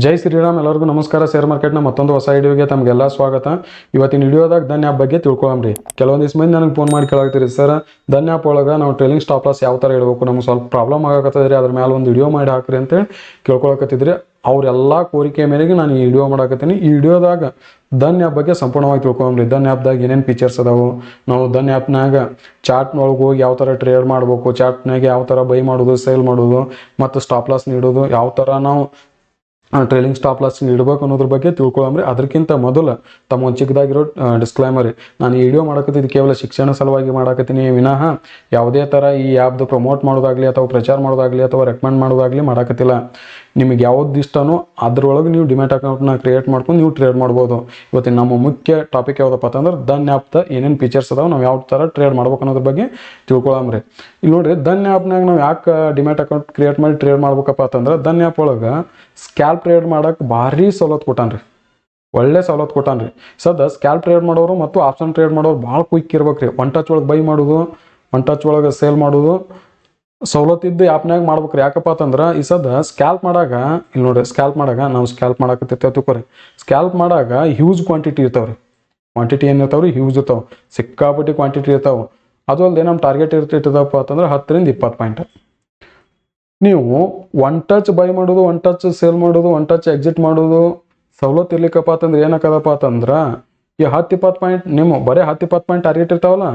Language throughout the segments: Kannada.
ಜೈ ಶ್ರೀರಾಮ್, ಎಲ್ಲರಿಗೂ ನಮಸ್ಕಾರ. ಶೇರ್ ಮಾರ್ಕೆಟ್ನ ಮತ್ತೊಂದು ಹೊಸ ವಿಡಿಯೋಗೆ ತಮಗೆಲ್ಲ ಸ್ವಾಗತ. ಇವತ್ತಿನ ವಿಡಿಯೋದಾಗ ಧನ್ಯ ಆ್ಯಪ್ ಬಗ್ಗೆ ತಿಳ್ಕೊಳಮ್ರಿ. ಕೆಲವೊಂದು ದಿವಸ ಮಂದಿ ನನಗೆ ಫೋನ್ ಮಾಡಿ ಕೇಳಾಗ್ತೀರಿ ಸರ್ ಧನ್ಯ ಆ್ಯಪ್ ಒಳಗೆ ನಾವು ಟ್ರೇಲಿಂಗ್ ಸ್ಟಾಪ್ ಲಾಸ್ ಯಾವ ಥರ ಇಡಬೇಕು ನಮ್ಗೆ ಸ್ವಲ್ಪ ಪ್ರಾಬ್ಲಮ್ ಆಗಕತ್ತದ್ರಿ. ಅದ್ರ ಮೇಲೆ ಒಂದು ವಿಡಿಯೋ ಮಾಡಿ ಹಾಕ್ರಿ ಅಂತೇಳಿ ಕೇಳ್ಕೊಳಕತ್ತಿದ್ರಿ. ಅವರೆಲ್ಲ ಕೋರಿಕೆ ಮೇರೆಗೆ ನಾನು ಈ ವಿಡಿಯೋ ಮಾಡಾಕತ್ತೀನಿ. ಈ ವಿಡಿಯೋದಾಗ ಧನ್ ಆ್ಯಪ್ ಬಗ್ಗೆ ಸಂಪೂರ್ಣವಾಗಿ ತಿಳ್ಕೊಂಬ್ರಿ ಧನ್ ಆ್ಯಪ್ದಾಗ ಏನೇನು ಫೀಚರ್ಸ್ ಅದಾವು? ನಾವು ಧನ್ ಆ್ಯಪ್ನಾಗ ಚಾಟ್ನೊಳಗೆ ಹೋಗಿ ಯಾವ ಥರ ಟ್ರೇಡ್ ಮಾಡಬೇಕು ಚಾಟ್ನಾಗ ಯಾವ ಥರ ಬೈ ಮಾಡೋದು ಸೇಲ್ ಮಾಡೋದು, ಮತ್ತು ಸ್ಟಾಪ್ ಲಾಸ್ ನೀಡೋದು, ಯಾವ ಥರ ನಾವು ಟ್ರೇಲಿಂಗ್ ಸ್ಟಾಪ್ ಲಾಸ್ ನೀಡಬೇಕು ಅನ್ನೋದ್ರ ಬಗ್ಗೆ ತಿಳ್ಕೊಳ್ಳಂಬ್ರಿ ಅದಕ್ಕಿಂತ ಮೊದಲು ತಮ್ಮ ಒಂದು ಚಿಕ್ಕದಾಗಿರೋ ಡಿಸ್ಕ್ಲೈಮರಿ ನಾನು ಈ ವಿಡಿಯೋ ಮಾಡಕತ್ತಿದ್ದು ಕೇವಲ ಶಿಕ್ಷಣ ಸಲುವಾಗಿ ಮಾಡಕತ್ತೀನಿ. ವಿನಃ ಯಾವುದೇ ಥರ ಈ ಆ್ಯಪ್ದು ಪ್ರಮೋಟ್ ಮಾಡೋದಾಗಲಿ ಅಥವಾ ಪ್ರಚಾರ ಮಾಡೋದಾಗಲಿ ಅಥವಾ ರೆಕಮೆಂಡ್ ಮಾಡೋದಾಗಲಿ ಮಾಡಕತ್ತಿಲ್ಲ. ನಿಮಗೆ ಯಾವ್ದು ಇಷ್ಟನೋ ಅದ್ರೊಳಗೆ ನೀವು ಡಿಮ್ಯಾಟ್ ಅಕೌಂಟ್ನ ಕ್ರಿಯೇಟ್ ಮಾಡ್ಕೊಂಡು ನೀವು ಟ್ರೇಡ್ ಮಾಡ್ಬೋದು. ಇವತ್ತಿನ ನಮ್ಮ ಮುಖ್ಯ ಟಾಪಿಕ್ ಯಾವುದಪ್ಪ ಅಂತಂದ್ರೆ ಧನ್ ಆ್ಯಪ್ದ ಏನೇನು ಫೀಚರ್ಸ್ ಅದಾವೆ, ನಾವು ಯಾವ ಥರ ಟ್ರೇಡ್ ಮಾಡ್ಬೇಕು ಅನ್ನೋದ್ರ ಬಗ್ಗೆ ತಿಳ್ಕೊಳಮ್ರಿ ಇಲ್ಲಿ ನೋಡ್ರಿ, ಧನ್ ಆ್ಯಪ್ನಾಗ ನಾವು ಯಾಕೆ ಡಿಮ್ಯಾಟ್ ಅಕೌಂಟ್ ಕ್ರಿಯೇಟ್ ಮಾಡಿ ಟ್ರೇಡ್ ಮಾಡ್ಬೇಕಪ್ಪ ಅಂತಂದ್ರೆ ಧನ್ ಆ್ಯಪ್ ಒಳಗೆ ಸ್ಕ್ಯಾಲ್ ಟ್ರೇಡ್ ಮಾಡಕ್ಕೆ ಭಾರಿ ಸವಲತ್ತು ಕೊಟ್ಟಾನ್ರಿ ಒಳ್ಳೆ ಸವಲತ್ತು ಕೊಟ್ಟಾನ್ರಿ ಸದ ಸ್ಕ್ಯಾಲ್ ಟ್ರೇಡ್ ಮಾಡೋರು ಮತ್ತು ಆಪ್ಷನ್ ಟ್ರೇಡ್ ಮಾಡೋರು ಭಾಳ ಕ್ವಿಕ್ ಇರ್ಬೇಕ್ರಿ ಒನ್ ಟಚ್ ಒಳಗೆ ಬೈ ಮಾಡೋದು, ಒನ್ ಟಚ್ ಒಳಗೆ ಸೇಲ್ ಮಾಡೋದು ಸವಲತ್ತಿದ್ದು ಆ್ಯಪ್ನಾಗ ಮಾಡ್ಬೇಕ್ರಿ. ಯಾಕಪ್ಪ ಅಂತಂದ್ರೆ ಈ ಸದ ಸ್ಕ್ಯಾಲ್ಪ್ ಮಾಡಾಗ ಇಲ್ಲಿ ನೋಡ್ರಿ ಸ್ಕ್ಯಾಲ್ಪ್ ಮಾಡಾಗ ನಾವು ಸ್ಕ್ಯಾಲ್ಪ್ ಮಾಡಕತ್ತಿರ್ತೇವೆ ತಿಳ್ಕೊರಿ. ಸ್ಕ್ಯಾಲ್ಪ್ ಮಾಡಾಗ ಹ್ಯೂಜ್ ಕ್ವಾಂಟಿಟಿ ಇರ್ತಾವ್ರಿ. ಕ್ವಾಂಟಿಟಿ ಏನು ಇರ್ತಾವ್ರಿ? ಹ್ಯೂಜ್ ಇರ್ತಾವೆ. ಸಿಕ್ಕಾಪಟ್ಟಿ ಕ್ವಾಂಟಿಟಿ ಇರ್ತಾವೆ. ಅದು ಅಲ್ಲದೆ ನಮ್ಮ ಟಾರ್ಗೆಟ್ ಇರ್ತೈತದಪ್ಪ ಅಂತಂದ್ರೆ ಹತ್ತರಿಂದ ಇಪ್ಪತ್ತು ಪಾಯಿಂಟ್ ನೀವು ಒನ್ ಟಚ್ ಬೈ ಮಾಡೋದು ಒನ್ ಟಚ್ ಸೇಲ್ ಮಾಡೋದು ಒನ್ ಟಚ್ ಎಕ್ಸಿಟ್ ಮಾಡೋದು, ಸವಲತ್ತು ಇರ್ಲಿಕ್ಕಪ್ಪ ಅಂತಂದ್ರೆ ಏನಕ್ಕದಪ್ಪ ಅಂತಂದ್ರೆ ಈ ಹತ್ತು ಇಪ್ಪತ್ತು ಪಾಯಿಂಟ್ ನಿಮ್ಮ ಬರೀ ಹತ್ತು ಇಪ್ಪತ್ತು ಪಾಯಿಂಟ್ ಟಾರ್ಗೆಟ್ ಇರ್ತಾವಲ್ಲ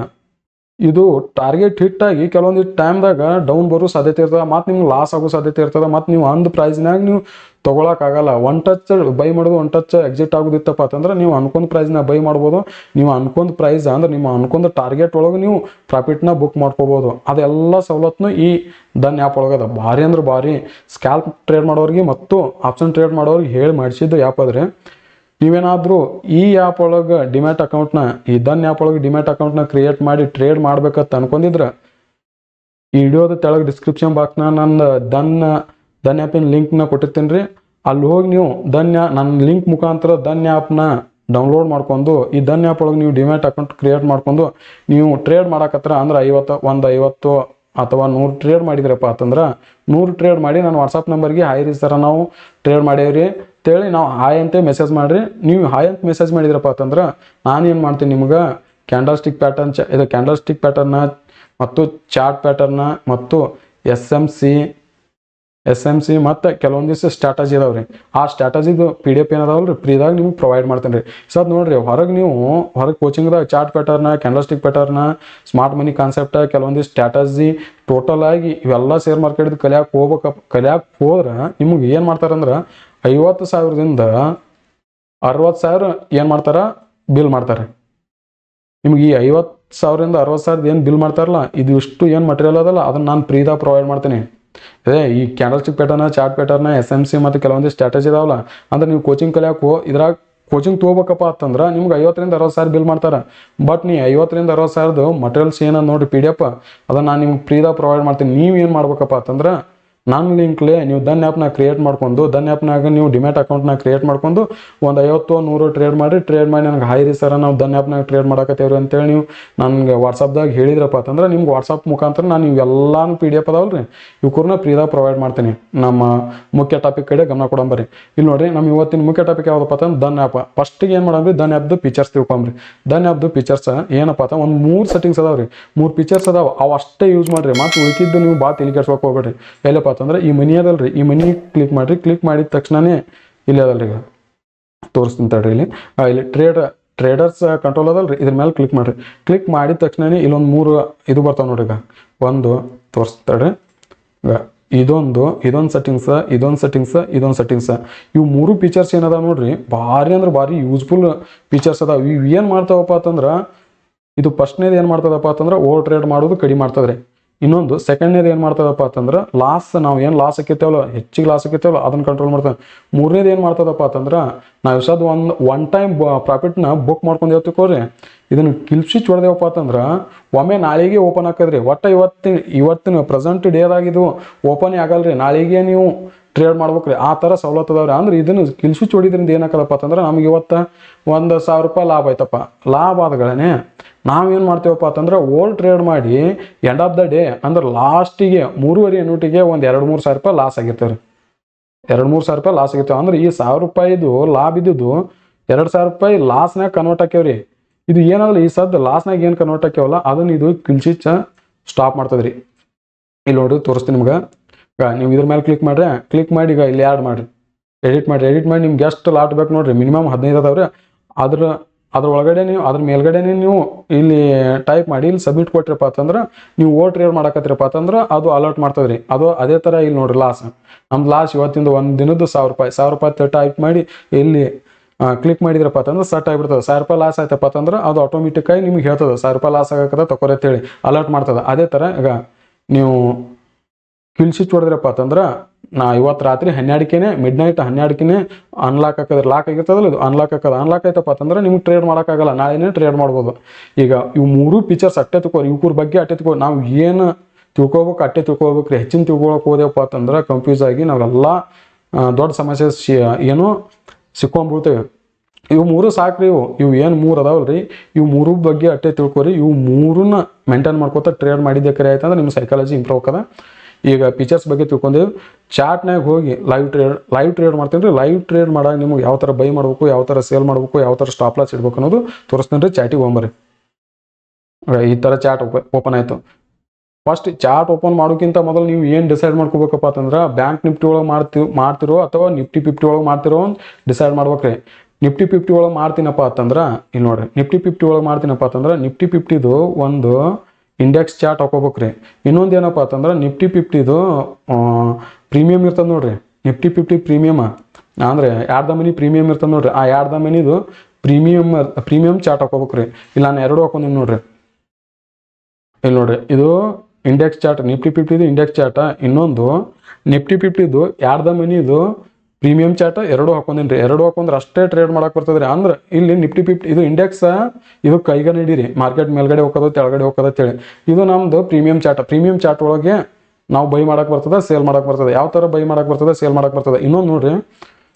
ಇದು ಟಾರ್ಗೆಟ್ ಹಿಟ್ ಆಗಿ ಕೆಲವೊಂದಿಷ್ಟು ಟೈಮ್ದಾಗ ಡೌನ್ ಬರೋ ಸಾಧ್ಯತೆ ಇರ್ತದೆ, ಮತ್ತು ನಿಮ್ಗೆ ಲಾಸ್ ಆಗೋ ಸಾಧ್ಯತೆ ಇರ್ತದೆ, ಮತ್ತು ನೀವು ಅಂದ್ ಪ್ರೈಸ್ನಾಗ ನೀವು ತೊಗೊಳಕ್ಕಾಗಲ್ಲ ಒನ್ ಟಚ್ ಬೈ ಮಾಡೋದು ಒನ್ ಟಚ್ ಎಕ್ಸಿಟ್ ಆಗೋದಿತ್ತಪ್ಪ ಅಂತಂದ್ರೆ ನೀವು ಅನ್ಕೊಂಡ್ ಪ್ರೈಸ್ನ ಬೈ ಮಾಡ್ಬೋದು. ನೀವು ಅನ್ಕೊಂಡ್ ಪ್ರೈಸ್ ಅಂದ್ರೆ ನಿಮ್ಮ ಅನ್ಕೊಂಡ್ ಟಾರ್ಗೆಟ್ ಒಳಗೆ ನೀವು ಪ್ರಾಫಿಟ್ನ ಬುಕ್ ಮಾಡ್ಕೋಬೋದು. ಅದೆಲ್ಲ ಸವಲತ್ತನ್ನು ಈ ದನ್ ಆ್ಯಪ್ ಒಳಗದ. ಭಾರಿ ಅಂದ್ರೆ ಭಾರಿ. ಸ್ಕ್ಯಾಲ್ಪ್ ಟ್ರೇಡ್ ಮಾಡೋರಿಗೆ ಮತ್ತು ಆಪ್ಷನ್ ಟ್ರೇಡ್ ಮಾಡೋರಿಗೆ ಹೇಳಿ ಮಾಡಿಸಿದ್ದು ಆ್ಯಪ್ ಅದ್ರಿ ನೀವೇನಾದರೂ ಈ ಆ್ಯಪ್ ಒಳಗೆ ಡಿಮ್ಯಾಟ್ ಅಕೌಂಟ್ನ ಈ ಆ್ಯಪ್ ಒಳಗೆ ಡಿಮ್ಯಾಟ್ ಅಕೌಂಟ್ನ ಕ್ರಿಯೇಟ್ ಮಾಡಿ ಟ್ರೇಡ್ ಮಾಡ್ಬೇಕಂತ ಅನ್ಕೊಂಡಿದ್ರೆ, ಈ ವಿಡಿಯೋದ ತೆಳಗೆ ಡಿಸ್ಕ್ರಿಪ್ಷನ್ ಬಾಕ್ಸ್ನ ನನ್ನ ದನ್ ದನ್ ಆ್ಯಪಿನ ಲಿಂಕ್ನ ಕೊಟ್ಟಿರ್ತೀನಿ ರೀ. ಅಲ್ಲಿ ಹೋಗಿ ನೀವು ದನ್ ನನ್ನ ಲಿಂಕ್ ಮುಖಾಂತರ ದನ್ ಆ್ಯಪ್ನ ಡೌನ್ಲೋಡ್ ಮಾಡ್ಕೊಂಡು, ಈ ದನ್ ಆ್ಯಪ್ ಒಳಗೆ ನೀವು ಡಿಮ್ಯಾಟ್ ಅಕೌಂಟ್ ಕ್ರಿಯೇಟ್ ಮಾಡ್ಕೊಂಡು, ನೀವು ಟ್ರೇಡ್ ಮಾಡಕತ್ರ ಅಂದ್ರೆ ಐವತ್ತು, ಒಂದು ಐವತ್ತು ಅಥವಾ ನೂರು ಟ್ರೇಡ್ ಮಾಡಿದ್ರಪ್ಪ ಅಂತಂದ್ರೆ, ನೂರು ಟ್ರೇಡ್ ಮಾಡಿ ನಾನು ವಾಟ್ಸಪ್ ನಂಬರ್ಗೆ ಹಾಯ್ ರೀ ಸರ ನಾವು ಟ್ರೇಡ್ ಮಾಡೇವ್ರಿ ಅಂತೇಳಿ ನಾವು ಹಾಯ್ ಅಂತ ಮೆಸೇಜ್ ಮಾಡಿರಿ. ನೀವು ಹಾಯ್ ಅಂತ ಮೆಸೇಜ್ ಮಾಡಿದ್ರಪ್ಪ ಅಂತಂದ್ರೆ ನಾನು ಏನು ಮಾಡ್ತೀನಿ ನಿಮ್ಗೆ ಕ್ಯಾಂಡಲ್ ಸ್ಟಿಕ್ ಪ್ಯಾಟರ್ನ್ ಚ ಇದು ಕ್ಯಾಂಡಲ್ ಸ್ಟಿಕ್ ಪ್ಯಾಟರ್ನ ಮತ್ತು ಚಾರ್ಟ್ ಪ್ಯಾಟರ್ನ ಮತ್ತು S M C S M C ಮತ್ತು ಕೆಲವೊಂದಿಷ್ಟು ಸ್ಟ್ರಾಟಜಿ ಇದಾವೆ ರೀ. ಆ ಸ್ಟ್ರಾಟಜಿದು ಪಿ ಡಿ ಎಫ್ ಏನದಾವಲ್ಲ ರೀ ಫ್ರೀದಾಗ ನಿಮ್ಗೆ ಪ್ರೊವೈಡ್ ಮಾಡ್ತೇನೆ ರೀ. ಸದ್ ನೋಡಿರಿ, ಹೊರಗೆ ನೀವು, ಹೊರಗೆ ಕೋಚಿಂಗ್ದಾಗ chart pattern candlestick pattern smart money concept ಕೆಲವೊಂದಿಷ್ಟು ಸ್ಟ್ರಾಟಜಿ ಟೋಟಲ್ ಆಗಿ ಇವೆಲ್ಲ ಶೇರ್ ಮಾರ್ಕೆಟ್ ಕಲಿಯಾಕೆ ಹೋಗ್ಬೇಕಪ್ಪ ಕಲಿಯಾಕೆ ಹೋದ್ರೆ ನಿಮ್ಗೆ ಏನು ಮಾಡ್ತಾರಂದ್ರೆ ಐವತ್ತು ಸಾವಿರದಿಂದ ಅರವತ್ತು ಸಾವಿರ ಏನು ಮಾಡ್ತಾರ? ಬಿಲ್ ಮಾಡ್ತಾರೆ. ನಿಮ್ಗೆ ಈ ಐವತ್ತು ಸಾವಿರದಿಂದ ಅರವತ್ತು ಸಾವಿರದ ಏನು ಬಿಲ್ ಮಾಡ್ತಾರಲ್ಲ, ಇದು ಇಷ್ಟು ಏನು ಮಟೀರಿಯಲ್ ಅದಲ್ಲ, ಅದನ್ನು ನಾನು ಫ್ರೀದಾಗ ಪ್ರೊವೈಡ್ ಮಾಡ್ತೀನಿ. ಅದೇ ಈ candlestick pattern chart pattern S M C ಮತ್ತು ಕೆಲವೊಂದು ಸ್ಟ್ರಾಟಜಿ ಇದಾವಲ್ಲ ಅಂದ್ರೆ ನೀವು ಕೋಚಿಂಗ್ ಕಲಿಯಾಕೆ ಇದ್ರಾಗ ಕೋಚಿಂಗ್ ತೊಗೋಬೇಕಪ್ಪ ಅಂತಂದ್ರೆ ನಿಮ್ಗೆ ಐವತ್ತರಿಂದ ಅರವತ್ತು ಸಾವಿರ ಬಿಲ್ ಮಾಡ್ತಾರೆ. ಬಟ್ ನೀ ಐವತ್ತರಿಂದ ಅರವತ್ತು ಸಾವಿರದ್ದು ಮಟೀರಿಯಲ್ಸ್ ಏನೋ ನೋಡಿ ಪಿ ಡಿ ಎಫ್ ಅದನ್ನು ನಾನು ನಿಮ್ಗೆ ಫ್ರೀದಾಗ ಪ್ರೊವೈಡ್ ಮಾಡ್ತೀನಿ. ನೀವು ಏನು ಮಾಡ್ಬೇಕಪ್ಪ ಅಂತಂದ್ರೆ ನನ್ನ ಲಿಂಕ್ಲೆ ನೀವು ದನ್ ಆ್ಯಪ್ನ ಕ್ರಿಯೇಟ್ ಮಾಡ್ಕೊಂಡು ದನ್ ಆ್ಯಪ್ನಾಗ ನೀವು ಡಿಮ್ಯಾಟ್ ಅಕೌಂಟ್ನ ಕ್ರಿಯೇಟ್ ಮಾಡ್ಕೊಂಡು, ಒಂದು ಐವತ್ತು ನೂರು ಟ್ರೇಡ್ ಮಾಡಿ ಟ್ರೇಡ್ ಮಾಡಿ ನನಗೆ ಹಾಯ್ ರೀ ಸರ ನಾವು ದನ್ ಆ್ಯಪ್ನಾಗ ಟ್ರೇಡ್ ಮಾಡಕತ್ತೇವ್ರಿ ಅಂತೇಳಿ ನೀವು ನನಗೆ ವಾಟ್ಸಪ್ದಾಗ ಹೇಳಿದ್ರಪ್ಪ ಅಂತಂದ್ರೆ ನಿಮ್ಗೆ ವಾಟ್ಸಪ್ ಮುಖಾಂತರ ನಾನು ಇವೆಲ್ಲಾನು ಪಿ ಡಿ ಎಫ್ ಅದಾವಲ್ಲ ರೀ ಇವ್ಕೂರ್ನ ಫ್ರೀದಾಗ ಪ್ರೊವೈಡ್ ಮಾಡ್ತೀನಿ. ನಮ್ಮ ಮುಖ್ಯ ಟಾಪಿಕ್ ಕಡೆ ಗಮನ ಕೊಡಂಬರಿ ಇಲ್ಲಿ ನೋಡ್ರಿ ನಮ್ಮ ಇವತ್ತಿನ ಮುಖ್ಯ ಟಾಪಿಕ್ ಯಾವುದಪ್ಪ ಅಂತಂದ್ರೆ ದನ್ ಆ್ಯಪ್ ಫಸ್ಟಿಗೆ ಏನು ಮಾಡಂಬ್ರಿ ದನ್ ಆ್ಯಪ್ದು ಫೀಚರ್ಸ್ ತಿಳ್ಕೊಂಬ್ರಿ. ದನ್ ಆ್ಯಪ್ದು ಫೀಚರ್ಸ್ ಏನಪ್ಪ ಅಂತ ಒಂದು ಮೂರು ಸೆಟ್ಟಿಂಗ್ಸ್ ಅದಾವ್ರಿ. ಮೂರು ಫೀಚರ್ಸ್ ಅದಾವ. ಅವು ಅಷ್ಟೇ ಯೂಸ್ ಮಾಡ್ರಿ. ಮತ್ತು ಉಳಿಕಿದ್ದು ನೀವು ಭಾಳ ತಿಳಿ ಕೆಡ್ಸ್ಕೊಕ್ ಹೋಗ್ಬೇಡ್ರಿ. ಎಲ್ಲಪ್ಪ ಅಂತಂದ್ರೆ ಈ ಮನಿ ಅದಲ್ರಿ. ಈ ಮನಿ ಕ್ಲಿಕ್ ಮಾಡ್ರಿ. ಕ್ಲಿಕ್ ಮಾಡಿದ ತಕ್ಷಣನೇ ಇಲ್ಲಿ ಅದಲ್ರಿ ಈಗ. ತೋರಿಸ್ತೀನಿ ತಡ್ರಿ ಇಲ್ಲಿ. ಇಲ್ಲಿ ಟ್ರೇಡ್ ಟ್ರೇಡರ್ಸ್ ಕಂಟ್ರೋಲ್ ಅದಲ್ರಿ. ಇದ್ರ ಮೇಲೆ ಕ್ಲಿಕ್ ಮಾಡ್ರಿ. ಕ್ಲಿಕ್ ಮಾಡಿದ ತಕ್ಷಣನೇ ಇಲ್ಲೊಂದು ಮೂರು ಇದು ಬರ್ತಾವ ನೋಡ್ರಿ ಈಗ. ಒಂದು ತೋರಿಸ್ತಾಡ್ರಿ ಇದೊಂದು ಇದೊಂದು ಸೆಟ್ಟಿಂಗ್ಸ್ ಇದೊಂದು ಸೆಟ್ಟಿಂಗ್ಸ್ ಇದೊಂದು ಸೆಟ್ಟಿಂಗ್ಸ್ ಇವು ಮೂರು ಫೀಚರ್ಸ್ ಏನದಾವ ನೋಡ್ರಿ. ಭಾರಿ ಅಂದ್ರೆ ಭಾರಿ ಯೂಸ್ಫುಲ್ ಫೀಚರ್ಸ್ ಅದಾವ. ಇವು ಏನು ಮಾಡ್ತಾವಪ್ಪ ಅಂತಂದ್ರೆ, ಇದು ಫಸ್ಟ್ನೇದು ಏನು ಮಾಡ್ತದಪ್ಪ ಅಂತಂದ್ರೆ ಓವರ್ ಟ್ರೇಡ್ ಮಾಡೋದು ಕಡಿಮೆ ಮಾಡ್ತದ್ರಿ. ಇನ್ನೊಂದು ಸೆಕೆಂಡ್ನೇದು ಏನು ಮಾಡ್ತದಪ್ಪ ಅಂತಂದ್ರೆ ಲಾಸ್ ನಾವು ಏನು ಲಾಸ್ ಆಕೈತೇವಲ್ಲ ಹೆಚ್ಚಿಗೆ ಲಾಸ್ ಆಕೈತೇವಲ್ಲ ಅದನ್ನ ಕಂಟ್ರೋಲ್ ಮಾಡ್ತೇವೆ. ಮೂರನೇದು ಏನು ಮಾಡ್ತದಪ್ಪ ಅಂತಂದ್ರೆ ನಾವು ಎಷ್ಟು ಒಂದು ಒನ್ ಟೈಮ್ ಪ್ರಾಫಿಟ್ನ ಬುಕ್ ಮಾಡ್ಕೊಂಡು ಹೇಳ್ತಿಕೋರಿ ಇದನ್ನು ಕಿಲ್ಸಿ ಹೊಡೆದೇವಪ್ಪ ಅಂತಂದ್ರೆ ಒಮ್ಮೆ ನಾಳೆಗೆ ಓಪನ್ ಹಾಕದ್ರಿ. ಒಟ್ಟು ಇವತ್ತಿನ ಇವತ್ತಿನ ಪ್ರೆಸೆಂಟ್ ಡೇದಾಗಿದ್ವು ಇದು ಓಪನ್ ಆಗಲ್ರಿ. ನಾಳೆಗೆ ನೀವು ಟ್ರೇಡ್ ಮಾಡ್ಬೇಕ್ರಿ. ಆ ಥರ ಸವಲತ್ತು ಅದಾವ್ರಿ. ಅಂದ್ರೆ ಇದನ್ನು ಕಿಲ್ ಸ್ವಿಚ್ ಹೊಡಿದ್ರಿಂದ ಅಂತಂದ್ರೆ ನಮ್ಗೆ ಇವತ್ತು ಒಂದು ಸಾವಿರ ರೂಪಾಯಿ ಲಾಭ ಆಯ್ತಪ್ಪ. ಲಾಭ ಆದಗಳೇ ನಾವೇನು ಮಾಡ್ತೀವಪ್ಪ ಅಂತಂದ್ರೆ ಓಲ್ಡ್ ಟ್ರೇಡ್ ಮಾಡಿ ಎಂಡ್ ಆಫ್ ದ ಡೇ ಅಂದ್ರೆ ಲಾಸ್ಟಿಗೆ ಮೂರುವರೆ ನೋಟಿಗೆ ಒಂದು ಎರಡು ಮೂರು ಸಾವಿರ ರೂಪಾಯಿ ಲಾಸ್ ಆಗಿರ್ತೇವೆ ರೀ ಎರಡು ಮೂರು ಸಾವಿರ ರೂಪಾಯಿ ಲಾಸ್ ಆಗಿರ್ತಾವೆ. ಅಂದ್ರೆ ಈ ಸಾವಿರ ರೂಪಾಯಿದು ಲಾಭ ಇದ್ದಿದ್ದು ಎರಡು ಸಾವಿರ ರೂಪಾಯಿ ಲಾಸ್ನಾಗ ಕನ್ವರ್ಟ್ ಆಕ್ಯಾವ್ರಿ ಇದು ಏನಲ್ಲ ಈ ಸದ್ದು ಲಾಸ್ನಾಗ ಏನು ಕನ್ವರ್ಟ್ ಆಕ್ಯಾವಲ್ಲ ಅದನ್ನ ಇದು ಕಿಲ್ಚಿಚ್ಚ ಸ್ಟಾಪ್ ಮಾಡ್ತದ್ರಿ. ಇಲ್ಲಿ ನೋಡ್ರಿ ತೋರಿಸ್ತೀನಿ ನಿಮ್ಗೆ. ಈಗ ನೀವು ಇದ್ರ ಮೇಲೆ ಕ್ಲಿಕ್ ಮಾಡ್ರಿ ಕ್ಲಿಕ್ ಮಾಡಿ ಈಗ ಇಲ್ಲಿ ಆ್ಯಡ್ ಮಾಡಿರಿ. ಎಡಿಟ್ ಮಾಡಿ ಎಡಿಟ್ ಮಾಡಿ ನಿಮ್ಗೆ ಎಷ್ಟು ಲಾಟ್ ಬೇಕು ನೋಡಿರಿ. ಮಿನಿಮಮ್ ಹದಿನೈದು ಅದಾವ್ರಿ. ಅದ್ರ ಅದ್ರ ಒಳಗಡೆ ನೀವು, ಅದ್ರ ಮೇಲ್ಗಡೆನೇ ನೀವು ಇಲ್ಲಿ ಟೈಪ್ ಮಾಡಿ, ಇಲ್ಲಿ ಸಬ್ಮಿಟ್ ಕೊಟ್ಟಿರಪ್ಪ ಅಂತಂದ್ರೆ, ನೀವು ಓಟ್ ಟ್ರೇಡ್ ಮಾಡಕತ್ತಿರಪ್ಪ ಅಂತಂದ್ರೆ ಅದು ಅಲರ್ಟ್ ಮಾಡ್ತದ್ರಿ. ಅದು ಅದೇ ಥರ ಇಲ್ಲಿ ನೋಡ್ರಿ ಲಾಸ್ ನಮ್ದು ಲಾಸ್ ಇವತ್ತಿಂದ ಒಂದು ದಿನದ್ದು ಸಾವಿರ ರೂಪಾಯಿ ಸಾವಿರ ರೂಪಾಯಿ ಟೈಪ್ ಮಾಡಿ ಇಲ್ಲಿ ಕ್ಲಿಕ್ ಮಾಡಿದ್ರಪ್ಪ ಅಂತಂದ್ರೆ ಸೆಟ್ ಆಗಿಬಿಡ್ತದೆ. ಸಾವಿರ ರೂಪಾಯಿ ಲಾಸ್ ಆಯ್ತಪ್ಪ ಅಂತಂದ್ರೆ ಅದು ಆಟೋಮೆಟಿಕ್ ಆಗಿ ನಿಮ್ಗೆ ಹೇಳ್ತದೆ. ಸಾವಿರ ರೂಪಾಯಿ ಲಾಸ್ ಆಗಕ್ಕೆ ತಕೋರಿ ಅಂತೇಳಿ ಅಲರ್ಟ್ ಮಾಡ್ತದೆ. ಅದೇ ಥರ ಈಗ ನೀವು ಕಿಲ್ ಸ್ವಿಚ್ ಹೊಡೆದ್ರಪ್ಪ ಅಂತಂದ್ರೆ, ನಾ ಇವತ್ತು ರಾತ್ರಿ ಹನ್ನೆರಡಕ್ಕೇನೆ ಮಿಡ್ ನೈಟ್ ಹನ್ನೆರಡಕ್ಕೇನೆ ಅನ್ಲಾಕ್ ಹಾಕಿದ್ರೆ ಲಾಕ್ ಆಗಿರ್ತದಲ್ಲ ಇದು ಅನ್ಲಾಕ್ ಹಾಕದ ಅನ್ಲಾಕ್ ಆಯ್ತಪ್ಪ ಅಂತಂದ್ರೆ ನಿಮ್ಗೆ ಟ್ರೇಡ್ ಮಾಡೋಕ್ಕಾಗಲ್ಲ ನಾಳೆನೇ ಟ್ರೇಡ್ ಮಾಡ್ಬೋದು. ಈಗ ಇವು ಮೂರು ಫೀಚರ್ಸ್ ಅಟ್ಟೆ ತಿಳ್ಕೊರಿ ಇವ್ರ ಬಗ್ಗೆ ಅಟ್ಟೆ ತಿಳ್ಕೋ ನಾವು ಏನು ತಿಳ್ಕೊಬೇಕು ಅಟ್ಟೆ ತಿಳ್ಕೊಬೇಕು ರೀ ಹೆಚ್ಚಿನ ತಿಳ್ಕೊಳಕ್ಕೆ ಹೋದೆವಪ್ಪ ಅಂತಂದ್ರೆ ಕನ್ಫ್ಯೂಸ್ ಆಗಿ ನಾವೆಲ್ಲ ದೊಡ್ಡ ಸಮಸ್ಯೆ ಏನು ಸಿಕ್ಕೊಂಡ್ಬಿಡ್ತೇವೆ. ಇವು ಮೂರು ರೀ ಇವು ಇವು ಏನು ಮೂರು ಅದಾವಲ್ರಿ, ಇವು ಮೂರು ಬಗ್ಗೆ ಅಟ್ಟೆ ತಿಳ್ಕೊರಿ, ಇವು ಮೂರನ್ನ ಮೇಂಟೈನ್ ಮಾಡ್ಕೋತ ಟ್ರೇಡ್ ಮಾಡಿದ್ದೆ ಕರೆ ಆಯ್ತಂದ್ರೆ ನಿಮ್ಮ ಸೈಕಾಲಜಿ ಇಂಪ್ರೂವ್ ಆಕದ ಈಗ ಫೀಚರ್ಸ್ ಬಗ್ಗೆ ತಿಳ್ಕೊಂಡೇವು ಚಾಟ್ನಾಗ ಹೋಗಿ ಲೈವ್ ಟ್ರೇಡ್ ಲೈವ್ ಟ್ರೇಡ್ ಮಾಡ್ತೀನಿ ರೀ ಲೈವ್ ಟ್ರೇಡ್ ಮಾಡಾಗ ನಿಮ್ಗೆ ಯಾವ ಥರ ಬೈ ಮಾಡಬೇಕು, ಯಾವ ಥರ ಸೇಲ್ ಮಾಡಬೇಕು, ಯಾವ ಥರ ಸ್ಟಾಪ್ ಲಾಸ್ ಇಡ್ಬೇಕು ಅನ್ನೋದು ತೋರಿಸ್ತೀನಿ ರೀ ಚಾಟಿಗೆ ಹೋಗ್ಬರ್ರಿ ಈ ಥರ ಚಾಟ್ ಓಪನ್ ಆಯಿತು. ಫಸ್ಟ್ ಚಾರ್ಟ್ ಓಪನ್ ಮಾಡೋಕ್ಕಿಂತ ಮೊದಲು ನೀವು ಏನು ಡಿಸೈಡ್ ಮಾಡ್ಕೋಬೇಕಪ್ಪ ಅಂತಂದ್ರೆ ಬ್ಯಾಂಕ್ ನಿಫ್ಟಿ ಒಳಗೆ ಮಾಡ್ತಿ, ಮಾಡ್ತಿರೋ ಅಥವಾ ನಿಫ್ಟಿ ಫಿಫ್ಟಿ ಒಳಗೆ ಮಾಡ್ತಿರೋ ಅಂತ ಡಿಸೈಡ್ ಮಾಡ್ಬೇಕ್ರಿ ನಿಫ್ಟಿ ಫಿಫ್ಟಿ ಒಳಗೆ ಮಾಡ್ತೀನಪ್ಪ ಅಂತಂದ್ರೆ, ಇಲ್ಲಿ ನೋಡ್ರಿ ನಿಫ್ಟಿ ಫಿಫ್ಟಿ ಒಳಗೆ ಮಾಡ್ತೀನಪ್ಪ ಅಂತಂದ್ರೆ ನಿಫ್ಟಿ ಫಿಫ್ಟಿದು ಒಂದು ಇಂಡೆಕ್ಸ್ ಚಾರ್ಟ್ ಹಾಕೋಬೇಕ್ರಿ. ಇನ್ನೊಂದು ಏನಪ್ಪ ಅಂತಂದ್ರೆ ನಿಫ್ಟಿ ಫಿಫ್ಟಿದು ಪ್ರೀಮಿಯಮ್ ಇರ್ತದೆ ನೋಡ್ರಿ. ನಿಫ್ಟಿ ಫಿಫ್ಟಿ ಪ್ರೀಮಿಯಮ್ ಅಂದರೆ ಎರಡು ಮನಿ ಪ್ರೀಮಿಯಮ್ ಇರ್ತದೆ ನೋಡ್ರಿ. ಆ ಎರಡು ಮನಿದು ಪ್ರೀಮಿಯಮ್ ಪ್ರೀಮಿಯಮ್ ಚಾರ್ಟ್ ಹಾಕೋಬೇಕ್ರಿ. ಇಲ್ಲ ನಾನು ಎರಡು ಹಾಕೊಂಡಿನಿ ನೋಡ್ರಿ. ಇಲ್ಲಿ ನೋಡ್ರಿ, ಇದು ಇಂಡೆಕ್ಸ್ ಚಾರ್ಟ್ ನಿಫ್ಟಿ ಫಿಫ್ಟಿದು ಇಂಡೆಕ್ಸ್ ಚಾರ್ಟ ಇನ್ನೊಂದು ನಿಫ್ಟಿ ಫಿಫ್ಟಿದು ಎರಡು ಮನಿದು ಪ್ರೀಮಿಯಂ ಚಾರ್ಟ್ ಎರಡು ಹಾಕೊಂದಿನಿ ರೀ ಎರಡು ಹಾಕೊಂಡ್ರೆ ಅಷ್ಟೇ ಟ್ರೇಡ್ ಮಾಡಕ್ ಬರ್ತದ್ರಿ. ಅಂದ್ರೆ ಇಲ್ಲಿ ನಿಫ್ಟಿ ಫಿಫ್ಟಿ, ಇದು ಇಂಡೆಕ್ಸ್ ಇದು ಕೈಗ ನಡೀರಿ. ಮಾರ್ಕೆಟ್ ಮೇಲ್ಗಡೆ ಹೋಗೋದು, ತೆಳಗಡೆ ಹೋಗೋದು ಅಂತೇಳಿ ಇದು ನಮ್ದು ಪ್ರೀಮಿಯಂ ಚಾರ್ಟ್. ಪ್ರೀಮಿಯಂ ಚಾರ್ಟ್ ಒಳಗೆ ನಾವು ಬೈ ಮಾಡಕ್ ಬರ್ತದೆ ಸೇಲ್ ಮಾಡಕ್ ಬರ್ತದೆ. ಯಾವ ತರ ಬೈ ಮಾಡಕ್ ಬರ್ತದೆ ಸೇಲ್ ಮಾಡಕ್ ಬರ್ತದೆ. ಇನ್ನೊಂದು ನೋಡ್ರಿ.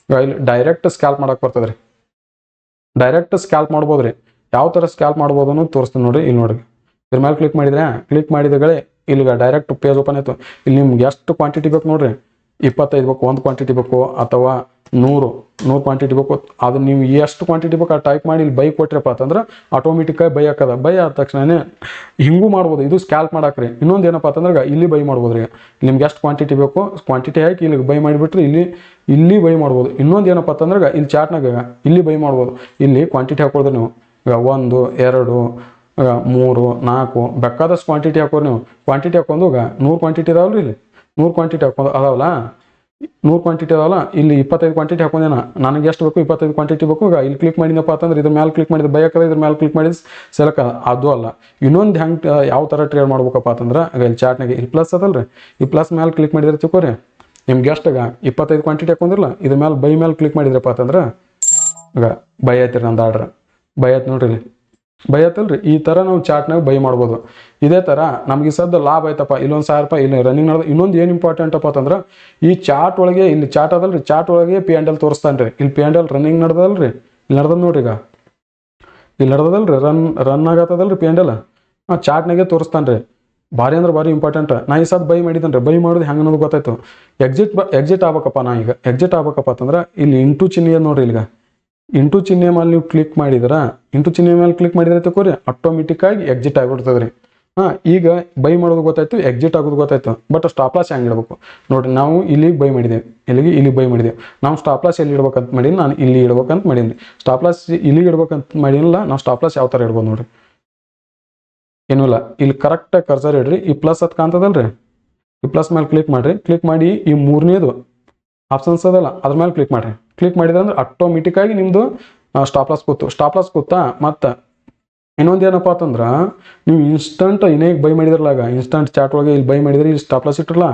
ಇಲ್ಲಿ ಡೈರೆಕ್ಟ್ ಸ್ಕ್ಯಾಲ್ಪ್ ಮಾಡಕ್ ಬರ್ತದ್ರಿ. ಡೈರೆಕ್ಟ್ ಸ್ಕ್ಯಾಲ್ಪ್ ಮಾಡ್ಬೋದು ರೀ ಯಾವ ತರ ಸ್ಕ್ಯಾಲ್ಪ್ ಮಾಡ್ಬೋದು ಅನ್ನೋದು ತೋರಿಸ್ತೀನಿ ನೋಡ್ರಿ. ಇಲ್ಲಿ ನೋಡ್ರಿ. ಇದ್ರ ಮೇಲೆ ಕ್ಲಿಕ್ ಮಾಡಿದ್ರೆ ಕ್ಲಿಕ್ ಮಾಡಿದಗಳೇ ಇಲ್ಲಿಗ ಡೈರೆಕ್ಟ್ ಪೇಜ್ ಓಪನ್ ಆಯ್ತು. ಇಲ್ಲಿ ನಿಮ್ಗೆ ಎಷ್ಟು ಕ್ವಾಂಟಿಟಿ ಬೇಕು ನೋಡ್ರಿ. ಇಪ್ಪತ್ತೈದು ಬೇಕು, ಒಂದು ಕ್ವಾಂಟಿಟಿ ಬೇಕು ಅಥವಾ ನೂರು ನೂರು ಕ್ವಾಂಟಿಟಿ ಬೇಕು. ಅದು ನೀವು ಎಷ್ಟು ಕ್ವಾಂಟಿಟಿ ಬೇಕು ಟೈಪ್ ಮಾಡಿ ಇಲ್ಲಿ ಬೈ ಕೊಟ್ರಪ್ಪ ಅಂತಂದ್ರೆ ಆಟೋಮೆಟಿಕ್ಕಾಗಿ ಬೈ ಹಾಕದ ಬೈ ಆದ ತಕ್ಷಣನೇ ಹಿಂಗೂ ಮಾಡ್ಬೋದು. ಇದು ಸ್ಕ್ಯಾಲ್ಪ್ ಮಾಡಾಕ್ರಿ. ಇನ್ನೊಂದು ಏನಪ್ಪ ಅಂತಂದ್ರೆ ಇಲ್ಲಿ ಬೈ ಮಾಡ್ಬೋದು ರೀ. ನಿಮ್ಗೆ ಎಷ್ಟು ಕ್ವಾಂಟಿಟಿ ಬೇಕು ಕ್ವಾಂಟಿಟಿ ಹಾಕಿ ಇಲ್ಲಿ ಬೈ ಮಾಡಿಬಿಟ್ರೆ ಇಲ್ಲಿ ಇಲ್ಲಿ ಬೈ ಮಾಡ್ಬೋದು. ಇನ್ನೊಂದು ಏನಪ್ಪ ಅಂತಂದ್ರೆ ಇಲ್ಲಿ ಚಾಟ್ನಾಗ ಇಲ್ಲಿ ಬೈ ಮಾಡ್ಬೋದು. ಇಲ್ಲಿ ಕ್ವಾಂಟಿಟಿ ಹಾಕೋದ್ರೆ ನೀವು. ಈಗ ಒಂದು, ಎರಡು ಮೂರು, ನಾಲ್ಕು, ಬೇಕಾದಷ್ಟು ಕ್ವಾಂಟಿಟಿ ಹಾಕೋರಿ ನೀವು. ಕ್ವಾಂಟಿಟಿ ಹಾಕೊಂಡು ಈಗ ನೂರು ಕ್ವಾಂಟಿಟಿ ಇದಾವಲ್ರಿ ಇಲ್ಲಿ. ನೂರು ಕ್ವಾಂಟಿಟಿ ಹಾಕೊಂಡು ಅದಾವಲ್ಲ? ನೂರು ಕ್ವಾಂಟಿಟಿ ಅದಾವಲ್ಲ? ಇಲ್ಲಿ ಇಪ್ಪತ್ತೈದು ಕ್ವಾಂಟಿಟಿ ಹಾಕೊಂಡೇನ. ನನಗೆ ಎಷ್ಟು ಬೇಕು ಇಪ್ಪತ್ತೈದು ಕ್ವಾಂಟಿಟಿ ಬೇಕು. ಈಗ ಇಲ್ಲಿ ಕ್ಲಿಕ್ ಮಾಡಿದಪ್ಪ ಅಂತಂದ್ರೆ ಇದ್ರ ಮೇಲೆ ಕ್ಲಿಕ್ ಮಾಡಿದ ಬೈಕದ ಇದ್ರ ಮೇಲೆ ಕ್ಲಿಕ್ ಮಾಡಿದ ಸೆಲೆಕ್ಟ್ ಅದ. ಅಲ್ಲ. ಇನ್ನೊಂದು ಹೆಂಗೆ ಯಾವ ಥರ ಟ್ರೇಡ್ ಮಾಡ್ಬೇಕಪ್ಪ ಅಂತಂದ್ರೆ, ಈಗ ಇಲ್ಲಿ ಚಾಟ್ನಾಗೆ ಇಲ್ಲಿ ಪ್ಲಸ್ ಅದಲ್ರಿ. ಈ ಪ್ಲಸ್ ಮೇಲೆ ಕ್ಲಿಕ್ ಮಾಡಿದ್ರೆ ತಿಳ್ಕೊರಿ. ನಿಮ್ಗೆ ಎಷ್ಟಾಗ ಇಪ್ಪತ್ತೈದು ಕ್ವಾಂಟಿಟಿ ಹಾಕೊಂಡಿರಲ್ಲ, ಇದ್ರ ಮೇಲೆ ಬೈ ಮೇಲೆ ಕ್ಲಿಕ್ ಮಾಡಿದ್ರಪ್ಪ ಅಂತಂದ್ರೆ, ಈಗ ಬೈ ಆಯ್ತು ನಂದು ಆರ್ಡ್ರ್ ಬೈ ಆಯ್ತು ನೋಡ್ರಿ ಇಲ್ಲಿ. ಬೈ ಈ ಥರ ನಾವು ಚಾಟ್ನಾಗ ಬೈ ಮಾಡ್ಬೋದು. ಇದೇ ಥರ ನಮಗೆ ಸದ್ದು ಲಾಭ ಆಯ್ತಪ್ಪ, ಇಲ್ಲೊಂದು ಸಾವಿರ ರೂಪಾಯಿ ಇಲ್ಲಿ ರನ್ನಿಂಗ್ ನಡೆದ ಇನ್ನೊಂದು ಏನು ಇಂಪಾರ್ಟೆಂಟ್ ಅಪ್ಪ ಅಂತಂದ್ರೆ, ಈ ಚಾಟ್ ಒಳಗೆ ಇಲ್ಲಿ ಚಾಟ್ ಅದಲ್ರಿ ಚಾಟ್ ಒಳಗೆ ಪಿ ಎಂಡಲ್ ತೋರಿಸ್ತಾನೆ ರೀ ಇಲ್ಲಿ ಪಿ ಎಂಡಲ್ ರನ್ನಿಂಗ್ ನಡೆದಲ್ರಿ ಇಲ್ಲಿ ನಡ್ದದ್ ನೋಡ್ರಿ ಈಗ. ಇಲ್ಲಿ ನಡ್ದದಲ್ರಿ ರನ್ ರನ್ ಆಗತ್ತದಲ್ರಿ ಪಿ ಎಂಡಲ್ ಆ ಚಾಟ್ನಾಗೆ ತೋರಿಸ್ತಾನೆ ರೀ ಭಾರಿ ಅಂದ್ರೆ ಭಾರಿ ಇಂಪಾರ್ಟೆಂಟ್ ನಾ ಈ ಸದ್ ಬೈ ಮಾಡಿದ್ದೇನೆ ಬೈ ಮಾಡೋದು ಹೆಂಗೆ ಅನ್ನೋದು ಗೊತ್ತಾಯ್ತು. ಎಕ್ಸಿಟ್ ಬ ಎಕ್ಸಿಟ್ ಆಗ್ಬೇಕಪ್ಪ ನಾ ಈಗ. ಎಕ್ಸಿಟ್ ಆಗ್ಬೇಕಪ್ಪ ಅಂತಂದ್ರೆ, ಇಲ್ಲಿ ಇಂಟು ಚಿನ್ನಿ ನೋಡ್ರಿ ಇಲ್ಲಿಗ. ಇಂಟು ಚಿಹ್ನೆ ಮೇಲೆ ನೀವು ಕ್ಲಿಕ್ ಮಾಡಿದ್ರ, ಇಂಟು ಚಿಹ್ನೆ ಮೇಲೆ ಕ್ಲಿಕ್ ಮಾಡಿದ್ರೆ ತಕೋರಿ ಆಟೋಮೆಟಿಕ್ ಆಗಿ ಎಕ್ಸಿಟ್ ಆಗಿಬಿಡ್ತದೆ ರೀ ಹಾಂ, ಈಗ ಬೈ ಮಾಡೋದು ಗೊತ್ತಾಯ್ತು ಎಕ್ಸಿಟ್ ಆಗೋದು ಗೊತ್ತಾಯ್ತು ಬಟ್ ಸ್ಟಾಪ್ ಲಾಸ್ ಹೆಂಗೆ ಇಡಬೇಕು? ನೋಡ್ರಿ, ನಾವು ಇಲ್ಲಿ ಬೈ ಮಾಡಿದ್ದೇವೆ ಇಲ್ಲಿಗೆ ಇಲ್ಲಿಗೆ ಬೈ ಮಾಡಿದ್ದೇವೆ ನಾವು ಸ್ಟಾಪ್ ಲಾಸ್ ಎಲ್ಲಿ ಇಡ್ಬೇಕಂತ ಮಾಡೀನಿ, ನಾನು ಇಲ್ಲಿ ಇಡ್ಬೇಕಂತ ಮಾಡೀನಿ. ಸ್ಟಾಪ್ ಲಾಸ್ ಇಲ್ಲಿಗೆ ಇಡ್ಬೇಕಂತ ಮಾಡೀನಿಲ್ಲ, ನಾವು ಸ್ಟಾಪ್ ಲಾಸ್ ಯಾವ ಥರ ಇಡ್ಬೋದು ನೋಡ್ರಿ. ಏನೂ ಇಲ್ಲ, ಇಲ್ಲಿ ಕರೆಕ್ಟಾಗಿ ಕರ್ಸರ್ ಇಡ್ರಿ, ಈ ಪ್ಲಸ್ ಅದು ಕಾಣ್ತದಲ್ರಿ. ಈ ಪ್ಲಸ್ ಮೇಲೆ ಕ್ಲಿಕ್ ಮಾಡಿರಿ ಕ್ಲಿಕ್ ಮಾಡಿ ಈ ಮೂರನೇದು ಆಪ್ಷನ್ಸ್ ಅದಲ್ಲ, ಅದ್ರ ಮೇಲೆ ಕ್ಲಿಕ್ ಮಾಡಿರಿ. ಕ್ಲಿಕ್ ಮಾಡಿದ್ರೆ ಅಂದ್ರೆ ಆಟೋಮೆಟಿಕ್ ಆಗಿ ನಿಮ್ಮದು ಸ್ಟಾಪ್ ಲಾಸ್ ಕೂತು ಸ್ಟಾಪ್ ಲಾಸ್ ಕೂತಾ ಮತ್ತು ಇನ್ನೊಂದು ಏನಪ್ಪ ಅಂತಂದ್ರೆ, ನೀವು ಇನ್ಸ್ಟಂಟ್ ಇನ್ನೇಗೆ ಬೈ ಮಾಡಿದ್ರಲಾಗ ಇನ್ಸ್ಟಂಟ್ ಚಾಟ್ ಒಳಗೆ ಇಲ್ಲಿ ಬೈ ಮಾಡಿದ್ರೆ ಇಲ್ಲಿ ಸ್ಟಾಪ್ ಲಾಸ್ ಇಟ್ಟಿರಲ್ಲ,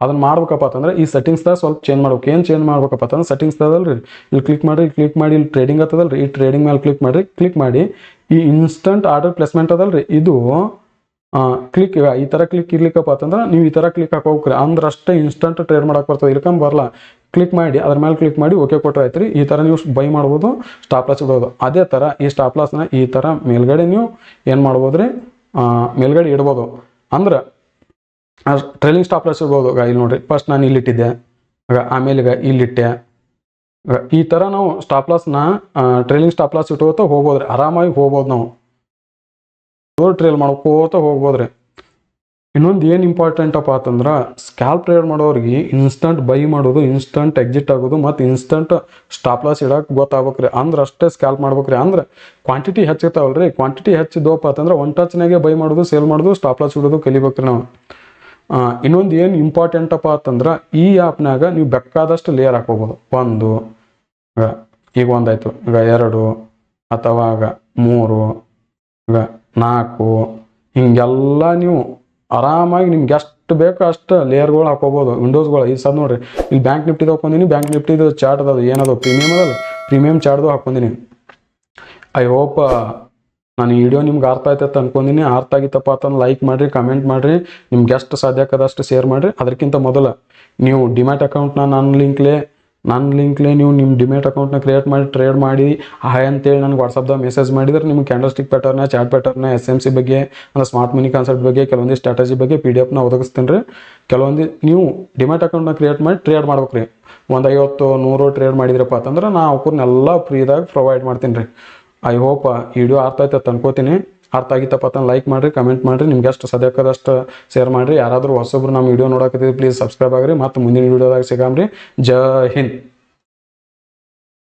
ಅದನ್ನ ಮಾಡ್ಬೇಕಪ್ಪ ಅಂತಂದ್ರೆ ಈ ಸೆಟ್ಟಿಂಗ್ಸ್ದಾಗ ಸ್ವಲ್ಪ ಚೇಂಜ್ ಮಾಡ್ಬೇಕು. ಏನು ಚೇಂಜ್ ಮಾಡ್ಬೇಕಪ್ಪ ಅಂತಂದ್ರೆ ಸೆಟ್ಟಿಂಗ್ಸ್ ಅದಲ್ರಿ ಇಲ್ಲಿ ಕ್ಲಿಕ್ ಮಾಡಿ ಕ್ಲಿಕ್ ಮಾಡಿ, ಇಲ್ಲಿ ಟ್ರೇಡಿಂಗ್ ಆಗ್ತದಲ್ರಿ ಈ ಟ್ರೇಡಿಂಗ್ ಮೇಲೆ ಕ್ಲಿಕ್ ಮಾಡಿರಿ ಕ್ಲಿಕ್ ಮಾಡಿ. ಈ ಇನ್ಸ್ಟಂಟ್ ಆರ್ಡರ್ ಪ್ಲೇಸ್ಮೆಂಟ್ ಅದಲ್ರಿ. ಇದು ಕ್ಲಿಕ್ ಈ ಥರ ಕ್ಲಿಕ್ ಇರ್ಲಿಕ್ಕಪ್ಪ ಅಂತಂದ್ರೆ ನೀವು ಈ ಥರ ಕ್ಲಿಕ್ ಹಾಕೋಕ್ರಿ. ಅಂದ್ರೆ ಅಷ್ಟೇ ಇನ್ಸ್ಟಂಟ್ ಟ್ರೇಡ್ ಮಾಡಕ್ಕೆ ಬರ್ತದೆ. ಇಲ್ಕಂಡ್ ಬರಲ್ಲ ಕ್ಲಿಕ್ ಮಾಡಿ, ಅದ್ರ ಮೇಲೆ ಕ್ಲಿಕ್ ಮಾಡಿ ಓಕೆ ಕೊಟ್ಟರೆ ಆಯ್ತು ರೀ. ಈ ಥರ ನೀವು ಬೈ ಮಾಡ್ಬೋದು ಸ್ಟಾಪ್ ಲಾಸ್ ಇಡ್ಬೋದು ಅದೇ ಥರ ಈ ಸ್ಟಾಪ್ ಲಾಸ್ನ ಈ ಥರ ಮೇಲ್ಗಡೆ ನೀವು ಏನು ಮಾಡ್ಬೋದು ರೀ? ಮೇಲ್ಗಡೆ ಇಡ್ಬೋದು. ಅಂದ್ರೆ ಟ್ರೈಲಿಂಗ್ ಸ್ಟಾಪ್ ಲಾಸ್ ಇರ್ಬೋದು. ಇಲ್ಲಿ ನೋಡ್ರಿ ಫಸ್ಟ್ ನಾನು ಇಲ್ಲಿ ಈಗ ಆಮೇಲೆ ಈಗ ಇಲ್ಲಿಟ್ಟೆ ಈ ಥರ ನಾವು ಸ್ಟಾಪ್ ಲಾಸ್ನ ಟ್ರೈಲಿಂಗ್ ಸ್ಟಾಪ್ ಲಾಸ್ ಇಟ್ಕೋತ ಹೋಗ್ಬೋದ್ರಿ. ಆರಾಮಾಗಿ ಹೋಗ್ಬೋದು ನಾವು. ಟ್ರೇಲ್ ಮಾಡ್ಕೋತ ಹೋಗ್ಬೋದ್ರಿ. ಇನ್ನೊಂದು ಏನು ಇಂಪಾರ್ಟೆಂಟಪ್ಪ ಅಂತಂದ್ರೆ ಸ್ಕ್ಯಾಲ್ಪ್ ಟ್ರೇಡ್ ಮಾಡೋರಿಗೆ ಇನ್ಸ್ಟಂಟ್ ಬೈ ಮಾಡೋದು ಇನ್ಸ್ಟಂಟ್ ಎಕ್ಸಿಟ್ ಆಗೋದು, ಮತ್ತು ಇನ್ಸ್ಟಂಟ್ ಸ್ಟಾಪ್ ಲಾಸ್ ಇಡಕ್ಕೆ ಗೊತ್ತಾಗ್ಬೇಕ್ರಿ. ಅಂದ್ರೆ ಅಷ್ಟೇ ಸ್ಕ್ಯಾಲ್ಪ್ ಮಾಡ್ಬೇಕ್ರಿ. ಅಂದ್ರೆ ಕ್ವಾಂಟಿಟಿ ಹೆಚ್ಚಿರ್ತಾವಲ್ರಿ. ಕ್ವಾಂಟಿಟಿ ಹೆಚ್ಚಿದ್ದವಪ್ಪ ಅಂತಂದ್ರೆ ಒನ್ ಟಚ್ನಾಗೆ ಬೈ ಮಾಡೋದು ಸೇಲ್ ಮಾಡೋದು ಸ್ಟಾಪ್ ಲಾಸ್ ಇಡೋದು ಕಲಿಬೇಕ್ರಿ ನಾವು. ಇನ್ನೊಂದು ಏನು ಇಂಪಾರ್ಟೆಂಟಪ್ಪ ಅಂತಂದ್ರೆ, ಈ ಆ್ಯಪ್ನಾಗ ನೀವು ಬೇಕಾದಷ್ಟು ಲೇಯರ್ ಹಾಕೋಬೋದು ಒಂದು ಈಗ ಈಗ ಒಂದಾಯ್ತು. ಈಗ ಎರಡು, ಅಥವಾ ಆಗ ಮೂರು ಈಗ ನಾಲ್ಕು, ಹಿಂಗೆಲ್ಲ ನೀವು ಆರಾಮಾಗಿ ನಿಮ್ಗೆ ಎಷ್ಟು ಬೇಕೋ ಅಷ್ಟು ಲೇಯರ್ಗಳು ಹಾಕೋಬೋದು ವಿಂಡೋಸ್ಗಳು ಈ ಸದ್ ನೋಡ್ರಿ. ಇಲ್ಲಿ ಬ್ಯಾಂಕ್ ನಿಫ್ಟಿದು ಹಾಕೊಂಡಿನಿ ಬ್ಯಾಂಕ್ ನಿಫ್ಟಿದು ಚಾರ್ಟ್ ಅದ ಏನದು? ಪ್ರೀಮಿಯಮ್ ಅದಲ್ಲ ಪ್ರೀಮಿಯಮ್ ಚಾರ್ಟ್ದು ಹಾಕೊಂಡಿನಿ ಐ ಹೋಪ್ ನಾನು ಈ ವಿಡಿಯೋ ನಿಮ್ಗೆ ಅರ್ಥ ಆಯ್ತೈತೆ ಅನ್ಕೊಂಡಿನಿ. ಅರ್ಥ ಆಗಿತ್ತಪ್ಪ ಅಂತಂದು ಲೈಕ್ ಮಾಡಿರಿ ಕಮೆಂಟ್ ಮಾಡಿರಿ. ನಿಮ್ಗೆ ಎಷ್ಟು ಸಾಧ್ಯಕ್ಕದಷ್ಟು ಶೇರ್ ಮಾಡಿರಿ. ಅದಕ್ಕಿಂತ ಮೊದಲು, ನೀವು ಡಿಮ್ಯಾಟ್ ಅಕೌಂಟ್ನ ನನ್ನ ಲಿಂಕ್ಲೇ ನನ್ನ ಲಿಂಕ್ಲೇ ನೀವು ನಿಮ್ಮ ಡಿಮ್ಯಾಟ್ ಅಕೌಂಟ್ನ ಕ್ರಿಯೇಟ್ ಮಾಡಿ ಟ್ರೇಡ್ ಮಾಡಿ ಹಾಯ್ ಅಂತೇಳಿ ನನಗೆ ವಾಟ್ಸಪ್ದಾಗ ಮೆಸೇಜ್ ಮಾಡಿದ್ರೆ candlestick pattern chart pattern S M C ಬಗ್ಗೆ, ಅಂದರೆ ಸ್ಮಾರ್ಟ್ ಮನಿ ಕಾನ್ಸೆಪ್ಟ್ ಬಗ್ಗೆ ಕೆಲವೊಂದು ಸ್ಟ್ರಾಟಜಿ ಬಗ್ಗೆ ಪಿ ಡಿ ಎಫ್ನ ಒದಗಿಸ್ತೀನಿ ರೀ. ಕೆಲವೊಂದು, ನೀವು ಡಿಮ್ಯಾಟ್ ಅಕೌಂಟ್ನ ಕ್ರಿಯೇಟ್ ಮಾಡಿ ಟ್ರೇಡ್ ಮಾಡ್ಬೇಕು ರೀ. ಒಂದು ಐವತ್ತು, ನೂರು ಟ್ರೇಡ್ ಮಾಡಿದ್ರಪ್ಪ ಅಂತಂದ್ರೆ ನಾ ಅವ್ರನ್ನೆಲ್ಲ ಫ್ರೀದಾಗ ಪ್ರೊವೈಡ್ ಮಾಡ್ತೀನಿ ರೀ. ಐ ಹೋಪ್ ವಿಡಿಯೋ ಅರ್ಥ ಆಯ್ತು ಅನ್ಕೋತೀನಿ ಅರ್ಥ ಆಗಿತ್ತಪ್ಪ ಅಂತ ಲೈಕ್ ಮಾಡಿರಿ ಕಮೆಂಟ್ ಮಾಡಿರಿ. ನಿಮ್ಗೆ ಎಷ್ಟು ಸದ್ಯಕ್ಕದಷ್ಟು ಶೇರ್ ಮಾಡಿರಿ. ಯಾರಾದರೂ ಹೊಸೊಬ್ರು ನಮ್ಮ ವಿಡಿಯೋ ನೋಡಕತ್ತಿದ್ರೆ ಪ್ಲೀಸ್ ಸಬ್ಸ್ಕ್ರೈಬ್ ಆಗಿರಿ. ಮತ್ತು ಮುಂದಿನ ವೀಡಿಯೋದಾಗ ಸಿಗಾಮ್ರಿ. ಜೈ ಹಿಂದ್.